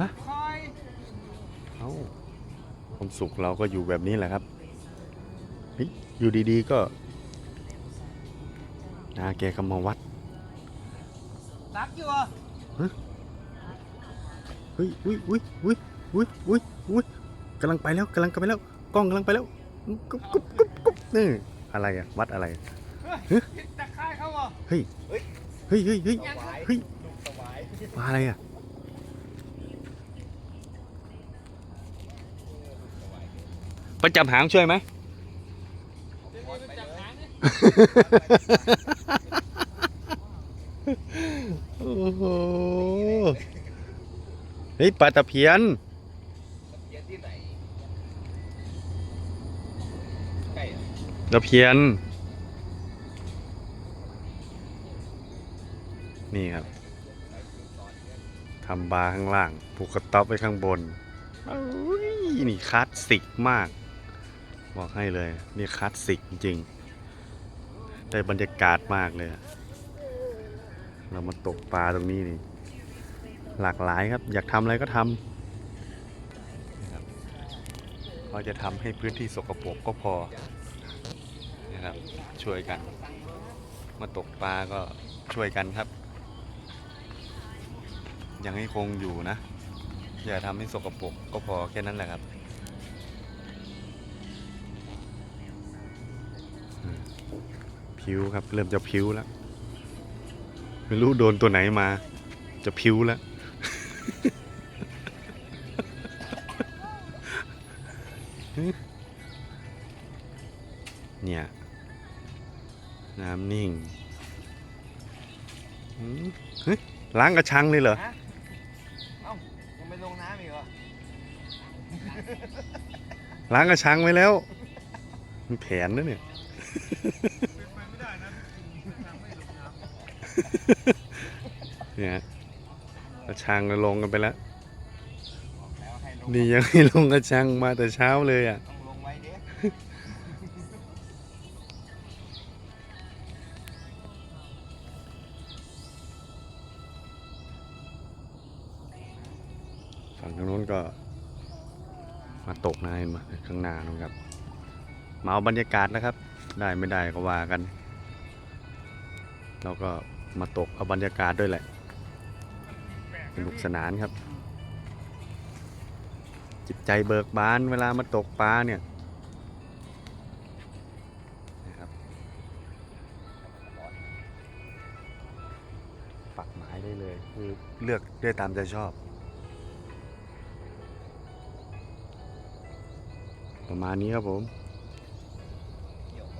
ฮะคอยเอ้าความสุขเราก็อยู่แบบนี้แหละครับเฮ้ยอยู่ดีๆก็นาแกก็มาวัดรับอยู่เหรอเฮ้ยอุ้ยอุ้ยอุ้ยอุ้ยอุ้ยอุ้ยกำลังไปแล้วกำลังไปแล้วกล้องกำลังไปแล้วกุ๊บกุ๊บกุ๊บกุ๊บนี่อะไรอะวัดอะไรเฮ้ยตะไคร้เขาเหรอเฮ้ยเฮ้ยเฮ้ยเฮ้ยเฮ้ยยังไงเฮ้ยปลาอะไรอะ ไปจับหางช่วยไหมเดี๋ยวนี้ไปจับหนี่ยโอ้โห เฮ้ยปลาตะเพียน ตะเพียน นี่ครับ ทำบาร์ข้างล่าง ผูกกระต๊อบไว้ข้างบนอุ๊ยนี่คลาสสิกมาก บอกให้เลย นี่คลาสสิกจริงๆได้บรรยากาศมากเลย เรามาตกปลาตรงนี้นี่ หลากหลายครับ อยากทำอะไรก็ทำเราจะทำให้พื้นที่สกปรกก็พอนะครับช่วยกัน มาตกปลาก็ช่วยกันครับ ยังให้คงอยู่นะ อย่าทำให้สกปรกก็พอแค่นั้นแหละครับ ผิวครับ เริ่มจะผิวแล้ว ไม่รู้โดนตัวไหนมา จะผิวแล้ว เนี่ย น้ำนิ่งอืมเฮ้ยล้างกระชังเลยเหรอฮะเอ้ายังไม่ลงน้ำอีกเหรอ ล้างกระชังไว้แล้วมีแผนนะเนี่ย เนี่ยฮะกระชังก็ลงกันไปแล้วบอกแล้วให้ลงนี่ยังไม่ลงกระชังมาแต่เช้าเลยอะ ต้องลงไว้เด้ฝั่งทางนู้นก็ มาตกนะเห็นไหมข้างหน้านู้นครับ มาเอาบรรยากาศนะครับ ได้ไม่ได้ก็ว่ากันเราก็ มาตกเอาบรรยากาศด้วยแหละสนุกสนานครับ จิตใจเบิกบานเวลามาตกปลาเนี่ยนะครับปักหมายได้เลยคือเลือกได้ตามใจชอบ ประมาณนี้ครับผม